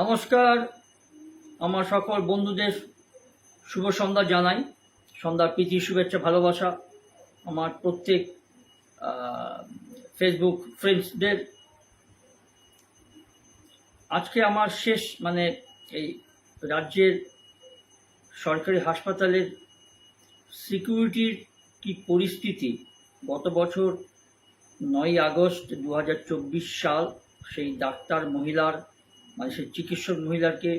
নমস্কার। আমার সকল বন্ধুদের শুভ সন্ধ্যা জানাই। সন্ধ্যার প্রীতি, শুভেচ্ছা, ভালোবাসা। আমার প্রত্যেক ফেসবুক ফ্রেন্ডসদের আজকে আমার শেষ মানে এই রাজ্যের সরকারি হাসপাতালের সিকিউরিটির কি পরিস্থিতি? গত বছর নয় আগস্ট দু হাজার চব্বিশ সাল সেই ডাক্তার, মহিলার মানে সেই চিকিৎসক মহিলাকে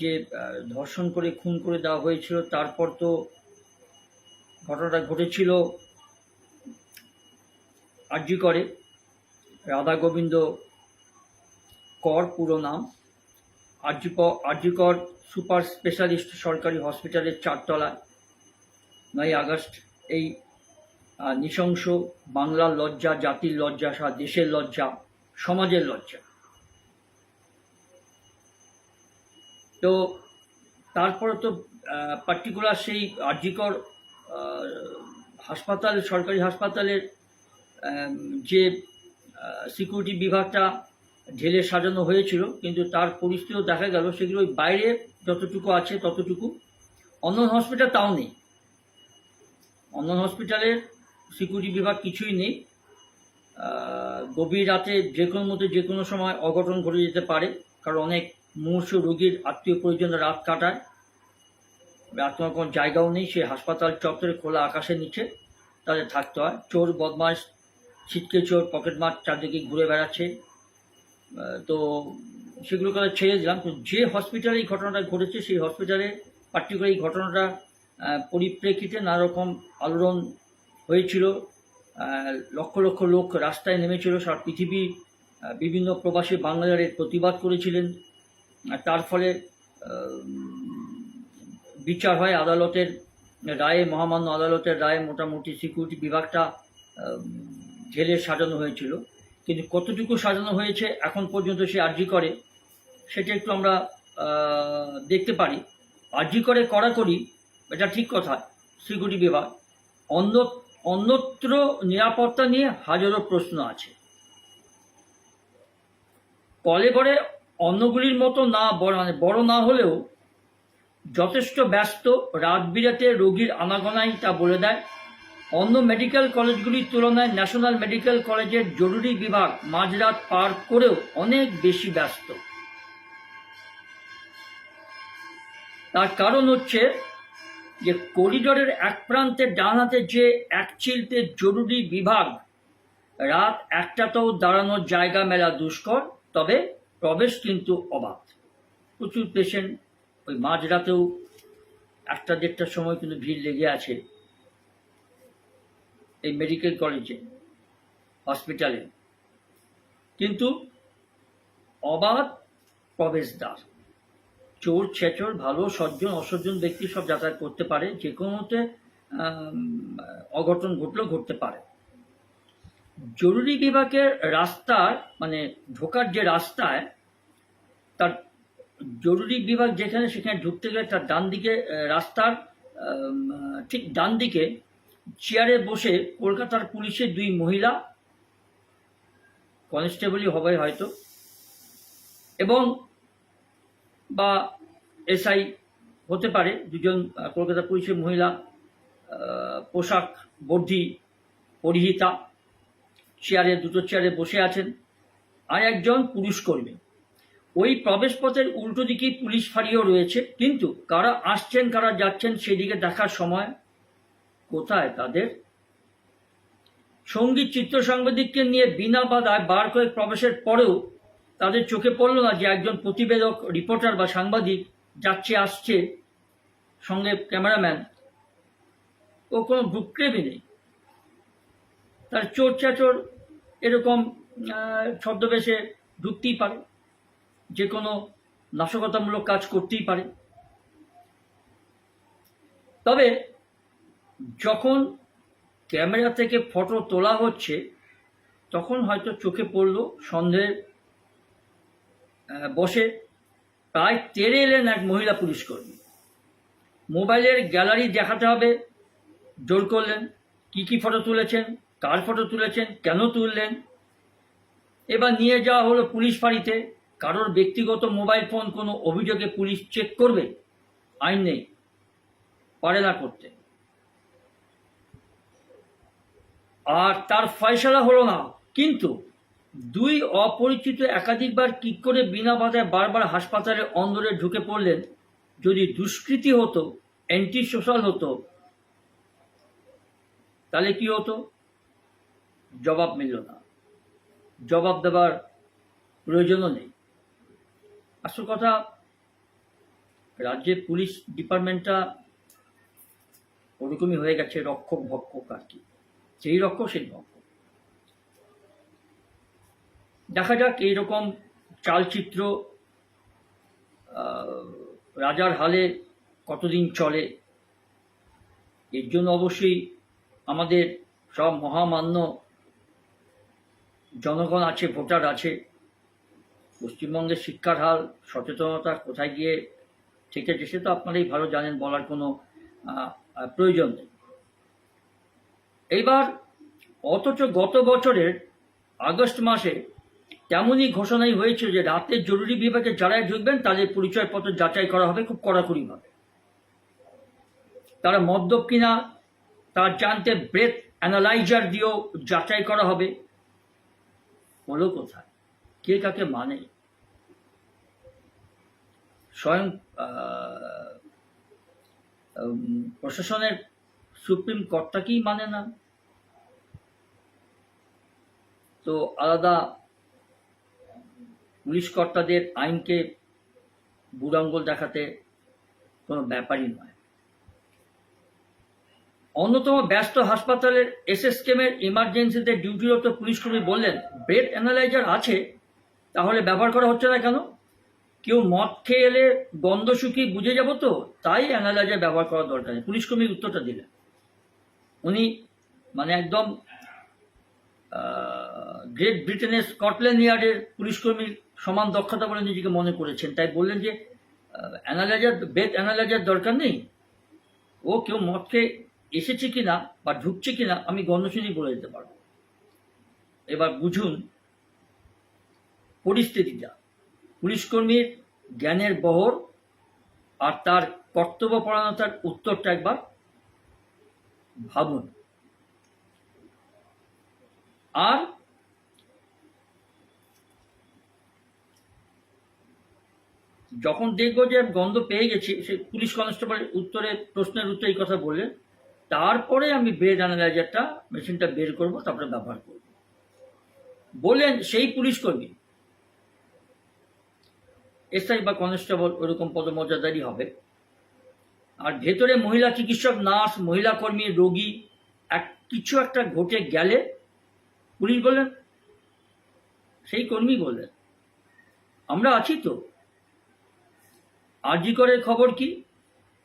যে ধর্ষণ করে, খুন করে দেওয়া হয়েছিল, তারপর তো ঘটনাটা ঘটেছিল আরজি করে। রাধা গোবিন্দ কর, পুরো নাম। আরজি আরজিকর সুপার স্পেশালিস্ট সরকারি হসপিটালের চারতলায়, নয় আগস্ট। এই নৃশংস বাংলার লজ্জা, জাতির লজ্জা, সারা দেশের লজ্জা, সমাজের লজ্জা। তো তারপরে তো পার্টিকুলার সেই আরজিকর হাসপাতাল, সরকারি হাসপাতালের যে সিকিউরিটি বিভাগটা ঢেলে সাজানো হয়েছিল, কিন্তু তার পরিস্থিতিও দেখা গেল, সেগুলো বাইরে যতটুকু আছে ততটুকু। অন্য হসপিটাল তাও নেই। অন্য হসপিটালের সিকিউরিটি বিভাগ কিছুই নেই। গভীর রাতে যে কোনো মতো যে কোনো সময় অঘটন ঘটে যেতে পারে, কারণ অনেক মুমূর্ষ রোগীর আত্মীয় পরিজন রাত কাটায়। রাত কোনো জায়গাও নেই সে হাসপাতাল চত্বরে খোলা আকাশের নিচে তাদের থাকতে হয়। চোর বদমাস ছিটকে চোর, পকেট মার চারদিকে ঘুরে বেড়াচ্ছে। তো সেগুলো কথা ছেড়ে দিলাম তো যে হসপিটালে এই ঘটনাটা ঘটেছে, সেই হসপিটালে পার্টিকুলার এই ঘটনাটা পরিপ্রেক্ষিতে নানা রকম আলোড়ন হয়েছিল। লক্ষ লক্ষ লোক রাস্তায় নেমেছিল, সারা পৃথিবী বিভিন্ন প্রবাসী বাংলাদেশের প্রতিবাদ করেছিলেন। তার ফলে বিচার হয় আদালতের রায়ে, মহামান্য আদালতের রায়ে, মোটামুটি সিকিউরিটি বিভাগটা ঢেলে সাজানো হয়েছিল। কিন্তু কতটুকু সাজানো হয়েছে এখন পর্যন্ত সে আর্জি করে, সেটা একটু আমরা দেখতে পারি। আর্জি করে, কড়াকড়ি, এটা ঠিক কথা, সিকিউরিটি বিভাগ। অন্য, অন্যত্র নিরাপত্তা নিয়ে হাজারো প্রশ্ন আছে। কলেবরে অন্যগুলির মতো না বড় মানে বড় না হলেও যথেষ্ট ব্যস্ত, রাত বিরাতে রোগীর আনাগোনাই তা বলে দেয়। অন্য মেডিকেল কলেজগুলির তুলনায় ন্যাশনাল মেডিকেল কলেজের জরুরি বিভাগ মাঝরাত পার করেও অনেক বেশি ব্যস্ত। তার কারণ হচ্ছে যে করিডোরের এক প্রান্তে ডান হাতে যে এক চিলতে জরুরি বিভাগ, রাত একটাতেও দাঁড়ানোর জায়গা মেলা দুষ্কর। তবে প্রবেশ কিন্তু অবাধ প্রচুর পেশেন্ট ওই মাঝরাতেও একটা দেড়টার সময় কিন্তু ভিড় লেগে আছে এই মেডিকেল কলেজে হসপিটালে কিন্তু অবাধ প্রবেশদ্বার। চোর ছেচর ভালো সজ্জন, অসজ্জন ব্যক্তি সব যাতায়াত করতে পারে যে কোনোতে অঘটন ঘটলেও ঘটতে পারে। জরুরি বিভাগের রাস্তার মানে ঢোকার যে রাস্তায়, তার জরুরি বিভাগ যেখানে সেখানে ঢুকতে গেলে তার ডান দিকে রাস্তার ঠিক ডান দিকে চেয়ারে বসে কলকাতার পুলিশের দুই মহিলা, কনস্টেবলই হবে হয়তো, এবং বা এসআই হতে পারে, দুজন কলকাতা পুলিশের মহিলা পোশাক বর্ধি পরিহিতা চেয়ারে, দুটো চেয়ারে বসে আছেন। আর একজন পুরুষ কর্মী। ওই প্রবেশপথের উল্টো দিকেই পুলিশ ফাঁড়িও রয়েছে। কিন্তু কারা আসছেন, কারা যাচ্ছেন সেদিকে দেখার সময় কোথায় তাদের? সংগীত চিত্র সাংবাদিককে নিয়ে বিনা বাধায় বার কয়েক প্রবেশের পরেও তাদের চোখে পড়ল না যে একজন প্রতিবেদক, রিপোর্টার বা সাংবাদিক যাচ্ছে, আসছে সঙ্গে ক্যামেরাম্যান। ও কোনো ভুক্রেবি নেই। তার চোর চাচোর এরকম ছদ্মবেশে ঢুকতেই পারে। যে কোনো নাশকতামূলক কাজ করতেই পারে। তবে যখন ক্যামেরা থেকে ফটো তোলা হচ্ছে, তখন হয়তো চোখে পড়ল সন্দেহের বসে প্রায় তেরে এলেন এক মহিলা পুলিশকর্মী মোবাইলের গ্যালারি দেখাতে হবে, জোর করলেন, কি কি ফটো তুলেছেন কার ফটো তুলেছেন? কেন তুললেন? এবার নিয়ে যাওয়া হলো পুলিশ ফাঁড়িতে। কারোর ব্যক্তিগত মোবাইল ফোন কোনো অভিযোগে পুলিশ চেক করবে? আইন নেই। পারে না করতে। আর তার ফয়সলা হলো না। কিন্তু দুই অপরিচিত একাধিকবার কি করে বিনা বাধায় বারবার হাসপাতালে অন্দরে ঢুকে পড়লেন। যদি দুষ্কৃতি হতো অ্যান্টি সোশ্যাল হতো, তাহলে কি হতো? জবাব মিলল না। জবাব দেবার প্রয়োজনও নেই। আসল কথা, রাজ্যের পুলিশ ডিপার্টমেন্টটা ওরকমই হয়ে গেছে রক্ষক ভক্ষক আর কি। যেই রক্ষক, সেই ভক্ষক। দেখা যাক এইরকম চালচিত্র রাজার হালে কতদিন চলে। এর জন্য অবশ্যই আমাদের সব মহামান্য জনগণ আছে, ভোটার আছে, পশ্চিমবঙ্গের শিক্ষার হাল সচেতনতা কোথায় গিয়ে ঠেকেছে সে তো আপনারাই ভালো জানেন, বলার কোনো প্রয়োজন নেই। এইবার অথচ গত বছরের আগস্ট মাসে তেমনই ঘোষণাই হয়েছে যে রাতের জরুরি বিভাগে যারাই ঢুকবেন, তাদের পরিচয়পত্র যাচাই করা হবে খুব কড়াকড়িভাবে। তারা মদ্যপ কিনা, তার জানতে ব্রেথ অ্যানালাইজার দিয়েও যাচাই করা হবে। হলো কোথায় কে কাকে মানে? স্বয়ং প্রশাসনের সুপ্রিম কোর্টটাকেই মানে না। তো আলাদা পুলিশ কর্তাদের আইনকে বুড়াঙ্গল দেখাতে কোনো ব্যাপারই নয়। অন্যতম ব্যস্ত হাসপাতালের এসএসকেমের ইমার্জেন্সিতে ডিউটিরত পুলিশ কর্মী বললেন, ব্রেথ অ্যানালাইজার আছে, তাহলে ব্যবহার করা হচ্ছে না কেন? কেউ মদ খেয়ে এলে গন্ধ শুকিয়ে বুঝে যাব তো, তাই অ্যানালাইজার ব্যবহার করা দরকার নেই। পুলিশ কর্মী উত্তরটা দিলেন। উনি মানে একদম গ্রেট ব্রিটেনের স্কটল্যান্ড ইয়ার্ডের পুলিশ কর্মীর সমান দক্ষতা বলে নিজেকে মনে করেছেন। তাই বললেন যে অ্যানালাইজার বেদ অ্যানালাইজার দরকার নেই। ও কেউ মদ খেয়ে এসেছে কিনা বা ঢুকছে কিনা আমি গন্ধশুনি বলে দিতে পারব। এবার বুঝুন পরিস্থিতিটা। পুলিশ কর্মীর জ্ঞানের বহর আর তার কর্তব্যপরায়ণতার উত্তরটা একবার ভাবুন। আর যখন দেখব যে গন্ধ পেয়ে গেছি, সে পুলিশ কনস্টেবল উত্তরে, প্রশ্নের উত্তরে এই কথা বললেন তারপরে আমি ব্রেড অ্যানালাইজারটা, মেশিনটা বের করব, তারপরে ব্যবহার করব। বললেন, সেই পুলিশ কর্মী। এসআই বা কনস্টেবল ওরকম পদমর্যাদারই হবে। আর ভেতরে মহিলা চিকিৎসক, নার্স, মহিলা কর্মী, রোগী, এক, কিছু একটা ঘটে গেলে পুলিশ বললেন, সেই কর্মী বললেন, আমরা আছি তো। আরজিকরের খবর কি?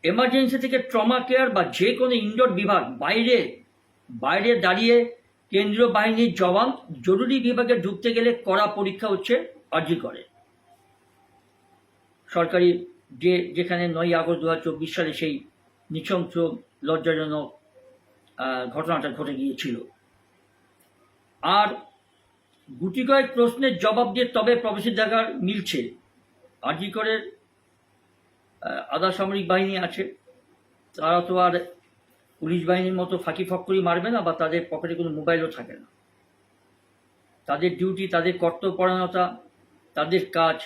এমার্জেন্সি থেকে ট্রমা কেয়ার বা যে কোনো ইনডোর বিভাগ বাইরে বাইরে দাঁড়িয়ে কেন্দ্রীয় বাহিনীর জওয়ান জরুরি বিভাগে ঢুকতে গেলে কড়া পরীক্ষা হচ্ছে আরজি করে সরকারি যে যেখানে নয় আগস্ট দু হাজার চব্বিশ সালে সেই নৃশংস লজ্জাজনক ঘটনাটা ঘটে গিয়েছিল। আর গুটি কয়েক প্রশ্নের জবাব দিয়ে তবে প্রবেশের প্রবেশাধিকার মিলছে। আরজিকরের আহ, আধা সামরিক বাহিনী আছে। তারা তো আর পুলিশ বাহিনীর মতো ফাঁকি ফক্করি মারবে না বা তাদের পকেটে কোনো মোবাইলও থাকে না। তাদের ডিউটি, তাদের কর্তব্যপরায়ণতা, তাদের কাজ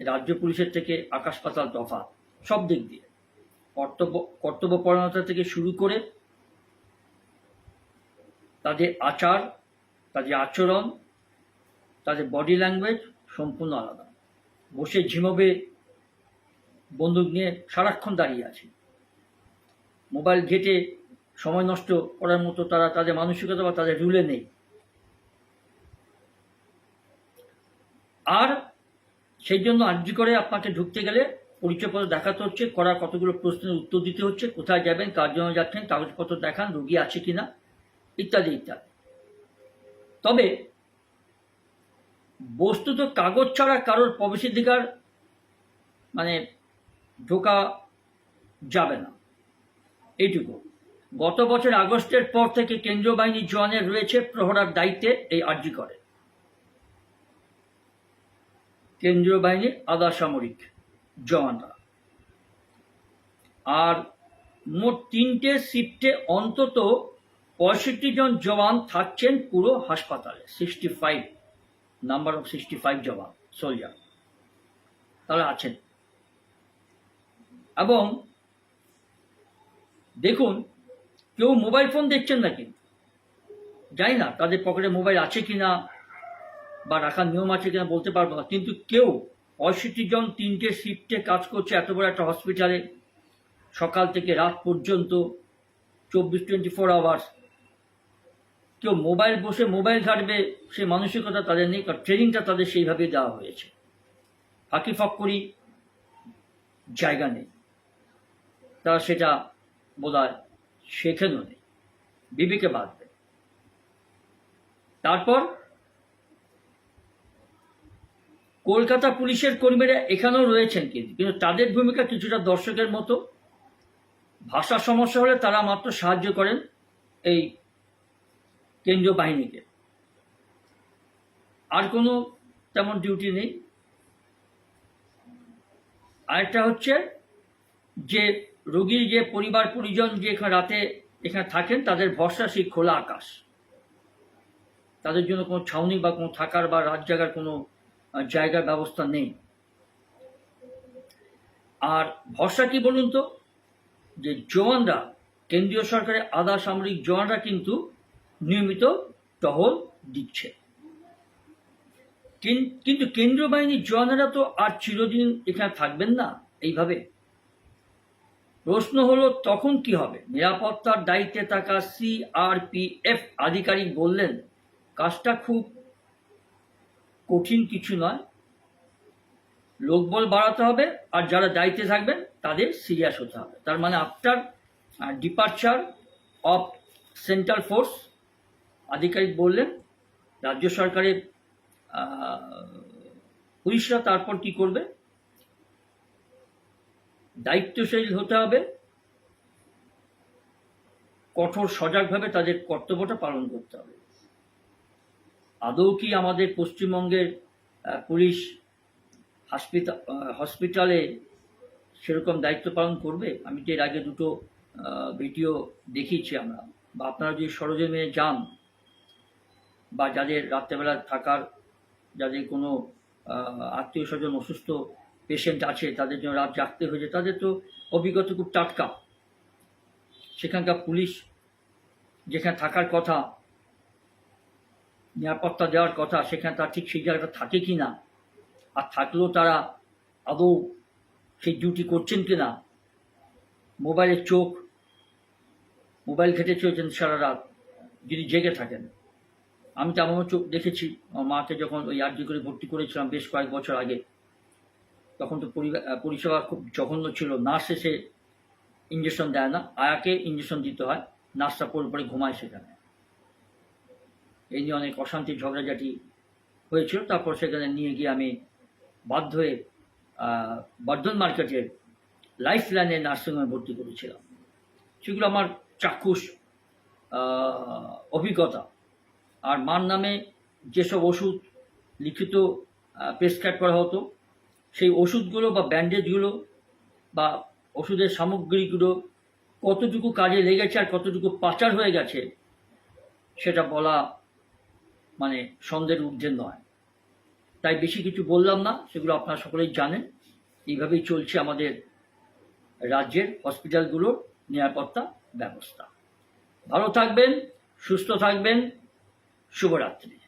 রাজ্য পুলিশের থেকে আকাশ পাতাল তফাৎ, সব দিক দিয়ে। কর্তব্য, কর্তব্যপরায়ণতা থেকে শুরু করে তাদের আচার, তাদের আচরণ, তাদের বডি ল্যাঙ্গুয়েজ সম্পূর্ণ আলাদা। বসে ঝিমোবে বন্দুক নিয়ে সারাক্ষণ দাঁড়িয়ে আছে। মোবাইল ঘেটে সময় নষ্ট করার মতো তারা তাদের মানসিকতা বা তাদের রুলে নেই। আর সেই জন্য আর্জি করে আপনাকে ঢুকতে গেলে পরিচয়পত্র দেখাতে হচ্ছে, করা কতগুলো প্রশ্নের উত্তর দিতে হচ্ছে, কোথায় যাবেন, কার জন্য যাচ্ছেন, কাগজপত্র দেখান, রুগী আছে কিনা, ইত্যাদি ইত্যাদি। তবে বস্তুত কাগজ ছাড়া কারোর প্রবেশাধিকার মানে ঢোকা যাবে না। এইটুকু। গত বছর আগস্টের পর থেকে কেন্দ্রীয় বাহিনীর জওয়ানের রয়েছে, প্রহরার দায়িত্বে এই আর্জি করে। কেন্দ্রীয় বাহিনীর আধা সামরিক জওয়ানরা। আর মোট তিনটে শিফটে অন্তত পঁয়ষট্টি জন জওয়ান থাকছেন পুরো হাসপাতালে sixty five number of sixty five jawan soldier তারা আছেন। এবং দেখুন, কেউ মোবাইল ফোন দেখছেন নাকি? জানি না, তাদের পকেটে মোবাইল আছে কি না বা রাখার নিয়ম আছে কিনা বলতে পারব না। কিন্তু কেউ পঁয়ষট্টি জন তিনটে শিফটে কাজ করছে এত বড় একটা হসপিটালে সকাল থেকে রাত পর্যন্ত, চব্বিশ টোয়েন্টি ফোর আওয়ার্স কেউ মোবাইল বসে মোবাইল ঘাটবে, সে মানসিকতা তাদের নেই, কারণ ট্রেনিংটা তাদের সেইভাবেই দেওয়া হয়েছে। ফাঁকি ফক্করি জায়গা নেই। তারা সেটা বোধ হয় শেখেনও নেই বিবেকে বাঁধবে। তারপর কলকাতা পুলিশের কর্মীরা এখানেও রয়েছেন কিন্তু কিন্তু তাদের ভূমিকা কিছুটা দর্শকের মতো। ভাষা সমস্যা হলে তারা মাত্র সাহায্য করেন এই কেন্দ্রীয় বাহিনীকে। আর কোনো তেমন ডিউটি নেই। আরেকটা হচ্ছে যে রোগীর যে পরিবার, পরিজন যে এখানে রাতে এখানে থাকেন, তাদের ভরসা সেই খোলা আকাশ। তাদের জন্য কোনো ছাউনি বা কোনো থাকার বা রাত জাগার কোনো জায়গার ব্যবস্থা নেই। আর ভরসা কি বলুন তো? যে জওয়ানরা, কেন্দ্রীয় সরকারের আধা সামরিক জওয়ানরা কিন্তু নিয়মিত টহল দিচ্ছে। কিন- কিন্তু কেন্দ্রীয় বাহিনীর জওয়ানেরা তো আর চিরদিন এখানে থাকবেন না, এইভাবে। প্রশ্ন হলো, তখন কি হবে? নিরাপত্তার দায়িত্বে থাকা সিআরপিএফ আধিকারিক বললেন, কাজটা খুব কঠিন কিছু নয়। লোকবল বাড়াতে হবে, আর যারা দায়িত্বে থাকবেন, তাদের সিরিয়াস হতে হবে। তার মানে after departure of central force আধিকারিক বললেন, রাজ্য সরকারের পুলিশরা তারপর কি করবে? দায়িত্বশীল হতে হবে। কঠোর সজাগভাবে তাদের কর্তব্যটা পালন করতে হবে। আদৌ কি আমাদের পশ্চিমবঙ্গের পুলিশ হসপিটাল হসপিটালে সেরকম দায়িত্ব পালন করবে? আমি তো এর আগে দুটো ভিডিও দেখিয়েছি আমরা। বা আপনারা যদি সরজমিনে যান বা যাদের রাত্রেবেলা থাকার, যাদের কোনো আত্মীয় স্বজন অসুস্থ পেশেন্ট আছে, তাদের জন্য রাত জাগতে হয়েছে, তাদের তো অভিজ্ঞতা খুব টাটকা। সেখানকার পুলিশ যেখানে থাকার কথা, নিরাপত্তা দেওয়ার কথা, সেখানে তার ঠিক সেই জায়গাটা থাকে কি না আর থাকলেও তারা আদৌ সেই ডিউটি করছেন কি না মোবাইলের চোখ মোবাইল ঘেটে চলেছেন সারা রাত যদি জেগে থাকেন। আমি তো এমনও চোখ দেখেছি, আমার মাকে যখন ওই আর্জি করে ভর্তি করেছিলাম বেশ কয়েক বছর আগে তখন তো পরিষেবা খুব জঘন্য ছিল। নার্স এসে ইঞ্জেকশন দেয় না। আয়াকে ইঞ্জেকশন দিতে হয়। নার্সটা পরে পরে ঘুমায় সেখানে। এই নিয়ে অনেক অশান্তি, ঝগড়াঝাটি হয়েছিল। তারপর সেখানে নিয়ে গিয়ে আমি বাধ্য হয়ে বর্ধন মার্কেটের লাইফ লাইনে নার্সিংহোমে ভর্তি করেছিলাম। সেগুলো আমার চাক্ষুষ অভিজ্ঞতা। আর মার নামে যেসব ওষুধ লিখিত প্রেসক্রাইব করা হতো সেই ওষুধগুলো বা ব্যান্ডেজগুলো বা ওষুধের সামগ্রীগুলো কতটুকু কাজে লেগেছে আর কতটুকু পাচার হয়ে গেছে, সেটা বলা মানে সন্দেহের ঊর্ধ্বে নয়। তাই বেশি কিছু বললাম না, সেগুলো আপনারা সকলেই জানেন। এইভাবেই চলছে আমাদের রাজ্যের হসপিটালগুলোর নিরাপত্তা ব্যবস্থা। ভালো থাকবেন, সুস্থ থাকবেন, শুভরাত্রি।